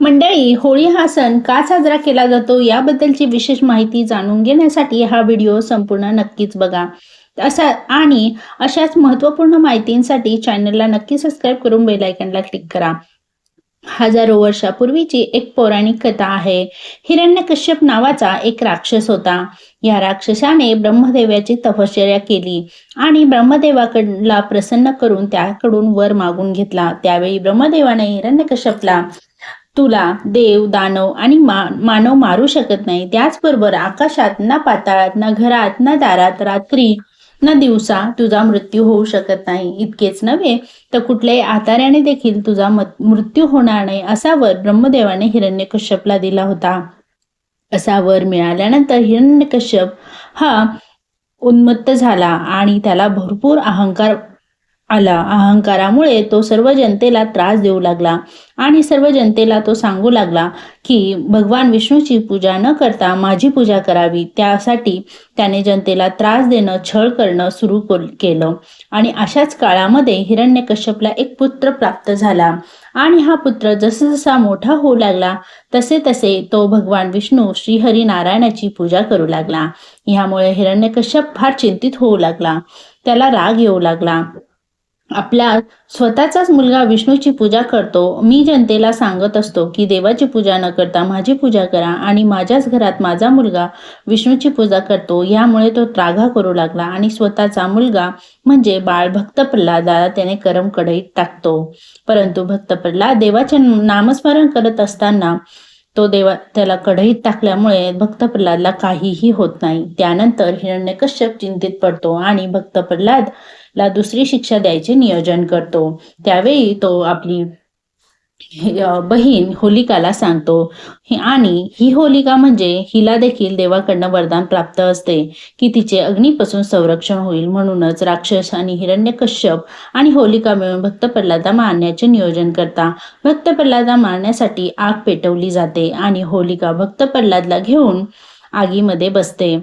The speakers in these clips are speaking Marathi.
मंडळी होळी हा सण का साजरा केला जातो याबद्दलची विशेष माहिती जाणून घेण्यासाठी हा व्हिडिओ संपूर्ण नक्कीच बघा. असा आणि अशाच महत्त्वपूर्ण माहितींसाठी चॅनलला नक्की सबस्क्राईब करून बेलायकनला क्लिक करा. हजारो वर्षापूर्वीची एक पौराणिक कथा आहे. हिरण्यकश्यप नावाचा एक राक्षस होता. या राक्षसाने ब्रह्मदेवाची तपश्चर्या केली आणि ब्रह्मदेवाकडला प्रसन्न करून त्याकडून वर मागून घेतला. त्यावेळी ब्रह्मदेवाने हिरण्यकश्यपला तुला देव दानव आणि मा मानव मारू शकत नाही. त्याचबरोबर आकाशात ना पाताळात ना घरात ना दारात रात्री ना दिवसा तुझा मृत्यू होऊ शकत नाही. इतकेच नव्हे तर कुठल्याही आतार्याने देखील तुझा मत- मृत्यू होणार नाही असा वर ब्रह्मदेवाने हिरण्यकश्यपला दिला होता. असा वर मिळाल्यानंतर हिरण्यकश्यप हा उन्मत्त झाला आणि त्याला भरपूर अहंकार आला. अहंकारामुळे तो सर्व जनतेला त्रास देऊ लागला आणि सर्व जनतेला तो सांगू लागला की भगवान विष्णूची पूजा न करता माझी पूजा करावी. त्यासाठी त्याने जनतेला त्रास देणं छळ करणं सुरू केलं. आणि अशाच काळामध्ये हिरण्यकश्यपला एक पुत्र प्राप्त झाला. आणि हा पुत्र जसजसा मोठा होऊ लागला तसे तसे तो भगवान विष्णू श्रीहरी नारायणाची पूजा करू लागला. ह्यामुळे हिरण्यकश्यप फार चिंतित होऊ लागला. त्याला राग येऊ लागला. आपल्या स्वतःचाच मुलगा विष्णूची पूजा करतो मी जनतेला सांगत असतो की देवाची पूजा न करता माझी पूजा करा आणि माझ्याच घरात माझा मुलगा विष्णूची पूजा करतो. यामुळे तो त्रागा करू लागला आणि स्वतःचा मुलगा म्हणजे बाळ भक्त प्रल्हादाला त्याने करम कढईत टाकतो. परंतु भक्त प्रल्हाद देवाचे नामस्मरण करत असताना तो देवा त्याला कढईत टाकल्यामुळे भक्त प्रल्हादला काहीही होत नाही. त्यानंतर हिरण्यकश्यप चिंतित पडतो आणि भक्त प्रल्हादला दुसरी शिक्षा द्यायचे नियोजन करतो. त्यावेळी तो आपली बहीण होलिकाला सांगतो आणि ही होलिका म्हणजे हिला देखील देवाकडनं वरदान प्राप्त असते की तिचे अग्नीपासून संरक्षण होईल म्हणूनच राक्षस आणि हिरण्यकश्यप आणि होलिका मिळून भक्त प्रल्हादा मारण्याचे नियोजन करता. भक्त प्रल्हादा मारण्यासाठी आग पेटवली जाते आणि होलिका भक्त प्रल्हादला घेऊन आगीमध्ये बसते.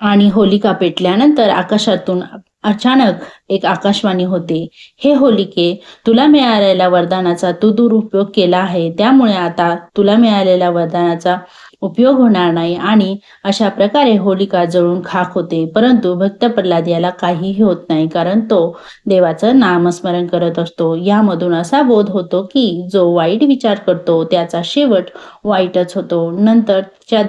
आणि होलिका पेटल्यानंतर आकाशातून अचानक एक आकाशवाणी होते हे होलिके तुला मिळालेल्या वरदानाचा तू दुरुपयोग केला आहे. त्यामुळे आता तुला मिळालेल्या वरदानाचा उपयोग होणार नाही. आणि अशा प्रकारे होलिका जळून खाक होते. परंतु भक्त प्रल्हाद याला काहीही होत नाही कारण तो देवाचं नामस्मरण करत असतो. यामधून असा बोध होतो की जो वाईट विचार करतो त्याचा शेवट वाईटच होतो. नंतरच्या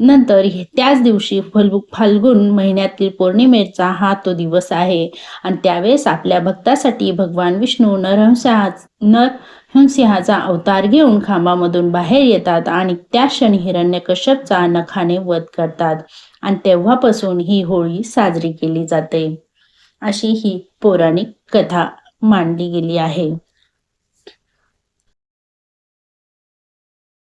नंतर त्याच दिवशी फल्गु फाल्गुन महिन्यातील पौर्णिमेचा हा तो दिवस आहे. आणि त्यावेळेस आपल्या भक्तासाठी भगवान विष्णू नरहंसा नरहंसिंहाचा अवतार घेऊन खांबामधून बाहेर येतात आणि त्या क्षणी हिरण्यकश्यपचा नखाने वध करतात. आणि तेव्हापासून ही होळी साजरी केली जाते. अशी ही पौराणिक कथा मांडली गेली आहे.